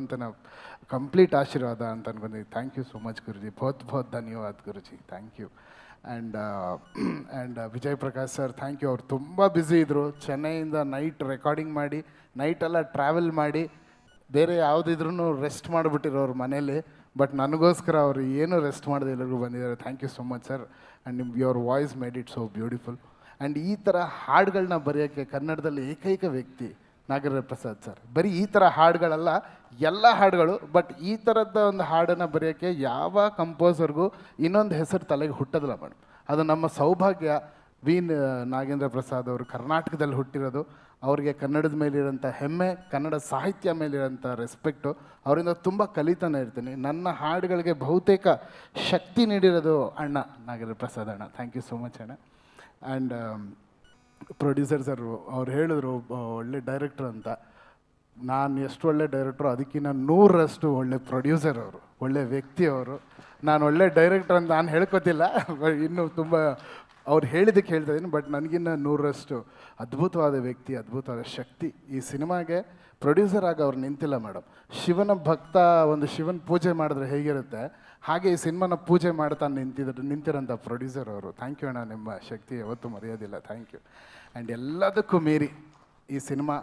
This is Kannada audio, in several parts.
ಭಗವಂತನ ಕಂಪ್ಲೀಟ್ ಆಶೀರ್ವಾದ ಅಂತ ಅನ್ಕೊಂಡಿದ್ದೀನಿ thank you so much Guruji. ಬಹುತ್ ಬಹುತ್ ಧನ್ಯವಾದ, Guruji. Thank you and and Vijay Prakash sir thank you ಅವ್ರು ತುಂಬ ಬ್ಯುಸಿ ಇದ್ದರು ಚೆನ್ನೈಯಿಂದ ನೈಟ್ ರೆಕಾರ್ಡಿಂಗ್ ಮಾಡಿ ನೈಟೆಲ್ಲ ಟ್ರಾವೆಲ್ ಮಾಡಿ, ಬೇರೆ ಯಾವುದಿದ್ರೂ ರೆಸ್ಟ್ ಮಾಡಿಬಿಟ್ಟಿರೋರು ಮನೇಲಿ. ಬಟ್ ನನಗೋಸ್ಕರ ಅವರು ಏನು ರೆಸ್ಟ್ ಮಾಡದೆ ಎಲ್ಲರಿಗೂ ಬಂದಿದ್ದಾರೆ. Thank you so much sir and ನಿಮ್ಗೆ your voice made it so beautiful and ಈ ಥರ ಹಾಡುಗಳನ್ನ ಬರೆಯೋಕ್ಕೆ ಕನ್ನಡದಲ್ಲಿ ಏಕೈಕ ವ್ಯಕ್ತಿ ನಾಗರ ಪ್ರಸಾದ್ ಸರ್. ಬರೀ ಈ ಥರ ಹಾಡುಗಳಲ್ಲ, ಎಲ್ಲ ಹಾಡುಗಳು ಬಟ್ ಈ ಥರದ ಒಂದು ಹಾಡನ್ನು ಬರೆಯೋಕ್ಕೆ ಯಾವ ಕಂಪೋಸರ್ಗೂ ಇನ್ನೊಂದು ಹೆಸರು ತಲೆಗೆ ಹುಟ್ಟೋದಿಲ್ಲ ಮೇಡಮ್ ಅದು ನಮ್ಮ ಸೌಭಾಗ್ಯ ವಿ ನಾಗೇಂದ್ರ ಪ್ರಸಾದ್ ಅವರು ಕರ್ನಾಟಕದಲ್ಲಿ ಹುಟ್ಟಿರೋದು. ಅವರಿಗೆ ಕನ್ನಡದ ಮೇಲಿರೋಂಥ ಹೆಮ್ಮೆ, ಕನ್ನಡ ಸಾಹಿತ್ಯ ಮೇಲಿರೋಂಥ ರೆಸ್ಪೆಕ್ಟು ಅವರಿಂದ ತುಂಬ ಕಲಿತಾನೆ ಇರ್ತೀನಿ. ನನ್ನ ಹಾಡುಗಳಿಗೆ ಬಹುತೇಕ ಶಕ್ತಿ ನೀಡಿರೋದು ಅಣ್ಣ ನಾಗೇಂದ್ರ ಪ್ರಸಾದ್ ಅಣ್ಣ. ಥ್ಯಾಂಕ್ ಯು ಸೋ ಮಚ್ ಅಣ್ಣ. ಆ್ಯಂಡ್ ಪ್ರೊಡ್ಯೂಸರ್ ಸರ್, ಅವ್ರು ಹೇಳಿದ್ರು ಒಳ್ಳೆ ಡೈರೆಕ್ಟ್ರ್ ಅಂತ. ನಾನು ಎಷ್ಟು ಒಳ್ಳೆ ಡೈರೆಕ್ಟ್ರು ಅದಕ್ಕಿಂತ ನೂರರಷ್ಟು ಒಳ್ಳೆ ಪ್ರೊಡ್ಯೂಸರ್ ಅವರು, ಒಳ್ಳೆ ವ್ಯಕ್ತಿ ಅವರು. ನಾನು ಒಳ್ಳೆ ಡೈರೆಕ್ಟ್ರ್ ಅಂತ ನಾನು ಹೇಳ್ಕೊತಿಲ್ಲ, ಇನ್ನು ತುಂಬ ಅವ್ರು ಹೇಳಿದಕ್ಕೆ ಹೇಳ್ತಾ ಇದ್ದೀನಿ ಬಟ್ ನನಗಿನ್ನ ನೂರರಷ್ಟು ಅದ್ಭುತವಾದ ವ್ಯಕ್ತಿ, ಅದ್ಭುತವಾದ ಶಕ್ತಿ ಈ ಸಿನಿಮಾಗೆ ಪ್ರೊಡ್ಯೂಸರ್ ಆಗಿ ಅವ್ರು ನಿಂತಿಲ್ಲ ಮೇಡಮ್ ಶಿವನ ಭಕ್ತ, ಒಂದು ಶಿವನ ಪೂಜೆ ಮಾಡಿದ್ರೆ ಹೇಗಿರುತ್ತೆ, ಹಾಗೆ ಈ ಸಿನಿಮಾನ ಪೂಜೆ ಮಾಡ್ತಾ ನಿಂತಿದ್ರು, ನಿಂತಿರೋಂಥ ಪ್ರೊಡ್ಯೂಸರ್ ಅವರು. ಥ್ಯಾಂಕ್ ಯು ಅಣ್ಣ, ನಿಮ್ಮ ಶಕ್ತಿ ಯಾವತ್ತೂ ಮರೆಯೋದಿಲ್ಲ. ಥ್ಯಾಂಕ್ ಯು ಆ್ಯಂಡ್ ಎಲ್ಲದಕ್ಕೂ ಮೀರಿ ಈ ಸಿನಿಮಾ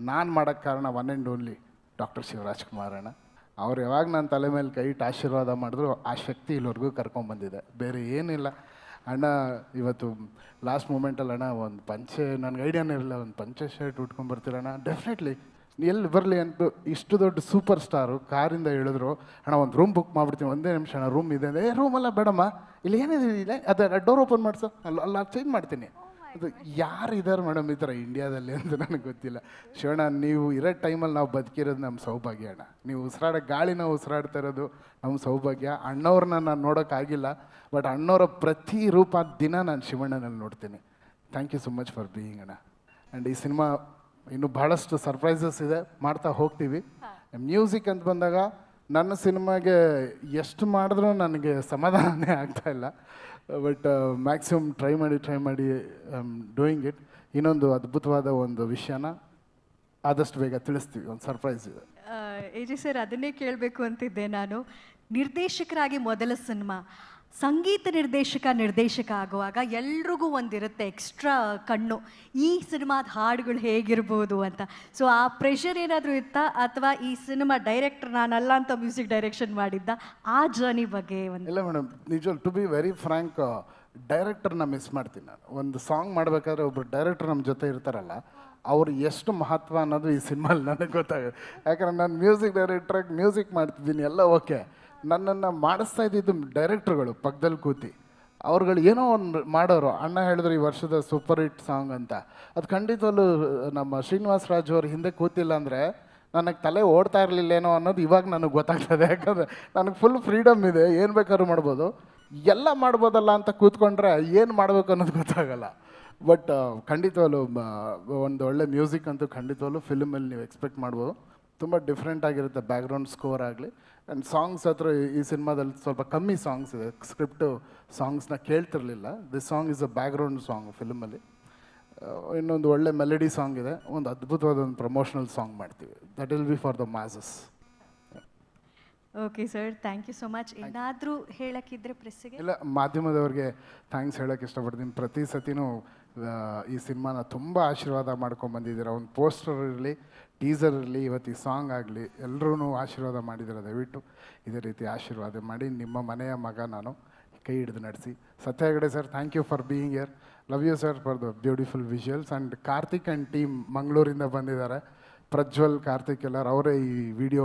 ನಾನು ಮಾಡೋಕ್ಕೆ ಕಾರಣ one and only doctor Shivaraj Kumar ಅಣ್ಣ. ಅವ್ರು ಯಾವಾಗ ನನ್ನ ತಲೆ ಮೇಲೆ ಕೈ ಇಟ್ಟು ಆಶೀರ್ವಾದ ಮಾಡಿದ್ರು, ಆ ಶಕ್ತಿ ಇಲ್ಲಿವರೆಗೂ ಕರ್ಕೊಂಬಂದಿದೆ. ಬೇರೆ ಏನಿಲ್ಲ. ಅಣ್ಣ, ಇವತ್ತು ಲಾಸ್ಟ್ ಮೂಮೆಂಟಲ್ಲಿ ಅಣ್ಣ, ಒಂದು ಪಂಚೆ, ನನಗೆ ಐಡಿಯಾನೇ ಇರಲಿಲ್ಲ, ಒಂದು ಪಂಚೆ ಶರ್ಟ್ ಉಟ್ಕೊಂಡ್ಬರ್ತೀರಣ್ಣ ಡೆಫಿನೆಟ್ಲಿ ಎಲ್ಲಿ ಬರಲಿ ಅಂತ ಇಷ್ಟು ದೊಡ್ಡ ಸೂಪರ್ ಸ್ಟಾರು ಕಾರಿಂದ ಹೇಳಿದ್ರು, ಅಣ್ಣ, ಒಂದು ರೂಮ್ ಬುಕ್ ಮಾಡ್ಬಿಡ್ತೀನಿ, ಒಂದೇ ನಿಮಿಷ ಅಣ್ಣ ರೂಮ್ ಇದೆ. ಏ ರೂಮಲ್ಲ ಬೇಡಮ್ಮ. ಇಲ್ಲಿ ಏನಿದೆ, ಇಲ್ಲ? ಅದೇ ಡೋರ್ ಓಪನ್ ಮಾಡಿಸು ಅಲ್ಲಿ, ಅಲ್ಲ ಚೇಂಜ್ ಮಾಡ್ತೀನಿ. ಅದು ಯಾರು ಇದ್ದಾರೆ ಮೇಡಮ್ ಈ ಥರ ಇಂಡಿಯಾದಲ್ಲಿ ಅಂತ ನನಗೆ ಗೊತ್ತಿಲ್ಲ. ಶಿವಣ್ಣ ನೀವು ಇರೋ ಟೈಮಲ್ಲಿ ನಾವು ಬದುಕಿರೋದು ನಮ್ಮ ಸೌಭಾಗ್ಯ ಅಣ್ಣ. ನೀವು ಉಸಿರಾಡೋ ಗಾಳಿನ ಉಸಿರಾಡ್ತಾ ಇರೋದು ನಮ್ಮ ಸೌಭಾಗ್ಯ. ಅಣ್ಣವ್ರನ್ನ ನಾನು ನೋಡೋಕ್ಕಾಗಿಲ್ಲ ಬಟ್ ಅಣ್ಣವರ ಪ್ರತಿ ರೂಪ ದಿನ ನಾನು ಶಿವಣ್ಣನಲ್ಲಿ ನೋಡ್ತೀನಿ. Thank you so much for being ಅಣ್ಣ. ಆ್ಯಂಡ್ ಈ ಸಿನಿಮಾ ಇನ್ನು ಭಾಳಷ್ಟು ಸರ್ಪ್ರೈಸಸ್ ಇದೆ. ಮಾಡ್ತಾ ಹೋಗ್ತೀವಿ. ಮ್ಯೂಸಿಕ್ ಅಂತ ಬಂದಾಗ ನನ್ನ ಸಿನಿಮಾಗೆ ಎಷ್ಟು ಮಾಡಿದ್ರೂ ನನಗೆ ಸಮಾಧಾನನೇ ಆಗ್ತಾ ಇಲ್ಲ. ಬಟ್ ಮ್ಯಾಕ್ಸಿಮಮ್ ಟ್ರೈ ಮಾಡಿ ಟ್ರೈ ಮಾಡಿ ಡೂಯಿಂಗ್ ಇಟ್ ಇನ್ನೊಂದು ಅದ್ಭುತವಾದ ಒಂದು ವಿಷಯನ ಆದಷ್ಟು ಬೇಗ ತಿಳಿಸ್ತೀವಿ. ಒಂದು ಸರ್ಪ್ರೈಸ್ ಇದೆ. ಸರ್, ಅದನ್ನೇ ಕೇಳಬೇಕು ಅಂತಿದ್ದೆ ನಾನು. ನಿರ್ದೇಶಕರಾಗಿ ಮೊದಲ ಸಿನಿಮಾ. ಸಂಗೀತ ನಿರ್ದೇಶಕ ನಿರ್ದೇಶಕ ಆಗುವಾಗ ಎಲ್ರಿಗೂ ಒಂದಿರುತ್ತೆ ಎಕ್ಸ್ಟ್ರಾ ಕಣ್ಣು. ಈ ಸಿನಿಮಾದ ಹಾಡುಗಳು ಹೇಗಿರ್ಬೋದು ಅಂತ. ಸೊ ಆ ಪ್ರೆಷರ್ ಏನಾದರೂ ಇತ್ತಾ? ಅಥವಾ ಈ ಸಿನಿಮಾ ಡೈರೆಕ್ಟರ್ ನಾನಲ್ಲ ಅಂತ ಮ್ಯೂಸಿಕ್ ಡೈರೆಕ್ಷನ್ ಮಾಡಿದ್ದ? ಆ ಜರ್ನಿ ಬಗ್ಗೆ ಒಂದು ಇಲ್ಲ ಮೇಡಮ್ ನಿಜವಲ್ ಟು ಬಿ ವೆರಿ ಫ್ರ್ಯಾಂಕ್ ಡೈರೆಕ್ಟರ್ನ ಮಿಸ್ ಮಾಡ್ತೀನಿ ನಾನು. ಒಂದು ಸಾಂಗ್ ಮಾಡಬೇಕಾದ್ರೆ ಒಬ್ಬರು ಡೈರೆಕ್ಟರ್ ನಮ್ಮ ಜೊತೆ ಇರ್ತಾರಲ್ಲ, ಅವ್ರು ಎಷ್ಟು ಮಹತ್ವ ಅನ್ನೋದು ಈ ಸಿನಿಮಾಲಿ ನನಗೆ ಗೊತ್ತಾಗುತ್ತೆ. ಯಾಕಂದ್ರೆ ನಾನು ಮ್ಯೂಸಿಕ್ ಡೈರೆಕ್ಟ್ರಾಗಿ ಮ್ಯೂಸಿಕ್ ಮಾಡ್ತಿದ್ದೀನಿ, ಎಲ್ಲ ಓಕೆ ನನ್ನನ್ನು ಮಾಡಿಸ್ತಾ ಇದ್ದಿದ್ದು ಡೈರೆಕ್ಟ್ರುಗಳು ಪಕ್ಕದಲ್ಲಿ ಕೂತಿ. ಅವ್ರುಗಳು ಏನೋ ಒಂದು ಮಾಡೋರು. ಅಣ್ಣ ಹೇಳಿದ್ರು ಈ ವರ್ಷದ ಸೂಪರ್ ಹಿಟ್ ಸಾಂಗ್ ಅಂತ. ಅದು ಖಂಡಿತವಲ್ಲೂ ನಮ್ಮ ಶ್ರೀನಿವಾಸ್ ರಾಜು ಅವ್ರ ಹಿಂದೆ ಕೂತಿಲ್ಲ ಅಂದರೆ ನನಗೆ ತಲೆ ಓಡ್ತಾ ಇರಲಿಲ್ಲೇನೋ ಅನ್ನೋದು ಇವಾಗ ನನಗೆ ಗೊತ್ತಾಗ್ತದೆ. ಯಾಕಂದರೆ ನನಗೆ ಫುಲ್ ಫ್ರೀಡಮ್ ಇದೆ. ಏನು ಬೇಕಾದ್ರೂ ಮಾಡ್ಬೋದು. ಎಲ್ಲ ಮಾಡ್ಬೋದಲ್ಲ ಅಂತ ಕೂತ್ಕೊಂಡ್ರೆ ಏನು ಮಾಡಬೇಕು ಅನ್ನೋದು ಗೊತ್ತಾಗಲ್ಲ. ಬಟ್ ಖಂಡಿತವಲ್ಲೂ ಒಂದು ಒಳ್ಳೆ ಮ್ಯೂಸಿಕ್ ಅಂತೂ ಖಂಡಿತವಲ್ಲೂ ಫಿಲ್ಮಲ್ಲಿ ನೀವು ಎಕ್ಸ್ಪೆಕ್ಟ್ ಮಾಡ್ಬೋದು. ತುಂಬ ಡಿಫ್ರೆಂಟ್ ಆಗಿರುತ್ತೆ ಬ್ಯಾಕ್ಗ್ರೌಂಡ್ ಸ್ಕೋರ್ ಆಗಲಿ. ಆ್ಯಂಡ್ ಸಾಂಗ್ಸ್ ಹತ್ರ ಈ- ಸಿನಿಮಾದಲ್ಲಿ ಸ್ವಲ್ಪ ಕಮ್ಮಿ ಸಾಂಗ್ಸ್ ಇದೆ. ಸ್ಕ್ರಿಪ್ಟು ಸಾಂಗ್ಸ್ನ ಕೇಳ್ತಿರ್ಲಿಲ್ಲ. This song is a background song ಫಿಲ್ಮಲ್ಲಿ ಇನ್ನೊಂದು ಒಳ್ಳೆ ಮೆಲಡಿ ಸಾಂಗ್ ಇದೆ. ಒಂದು ಅದ್ಭುತವಾದ ಒಂದು ಪ್ರಮೋಷನಲ್ ಸಾಂಗ್ ಮಾಡ್ತೀವಿ. That will be for the masses okay sir thank you so much ಏನಾದರೂ ಹೇಳಕ್ಕಿದ್ರೆ ಪ್ರೆಸ್ಸಿಗೆ ಇಲ್ಲ ಮಾಧ್ಯಮದವ್ರಿಗೆ ಥ್ಯಾಂಕ್ಸ್ ಹೇಳೋಕ್ಕೆ ಇಷ್ಟಪಡ್ತೀನಿ. ಪ್ರತಿ ಸತಿನೂ ಈ ಸಿನಿಮಾನ ತುಂಬ ಆಶೀರ್ವಾದ ಮಾಡ್ಕೊಂಡು ಬಂದಿದ್ದೀರ. ಒಂದು ಪೋಸ್ಟರ್ ಇರಲಿ ಟೀಸರ್ ಇರಲಿ ಇವತ್ತು ಈ ಸಾಂಗ್ ಆಗಲಿ ಎಲ್ಲರೂ ಆಶೀರ್ವಾದ ಮಾಡಿದ್ದೀರ? ದಯವಿಟ್ಟು ಇದೇ ರೀತಿ ಆಶೀರ್ವಾದ ಮಾಡಿ. ನಿಮ್ಮ ಮನೆಯ ಮಗ ನಾನು ಕೈ ಹಿಡಿದು ನಡೆಸಿ. Satya Hegde sir thank you for being here love you sir for the beautiful visuals and Karthik and team ಮಂಗಳೂರಿಂದ ಬಂದಿದ್ದಾರೆ. ಪ್ರಜ್ವಲ್ ಕಾರ್ತಿಕ್ ಎಲ್ಲರೂ ಅವರೇ ಈ ವಿಡಿಯೋ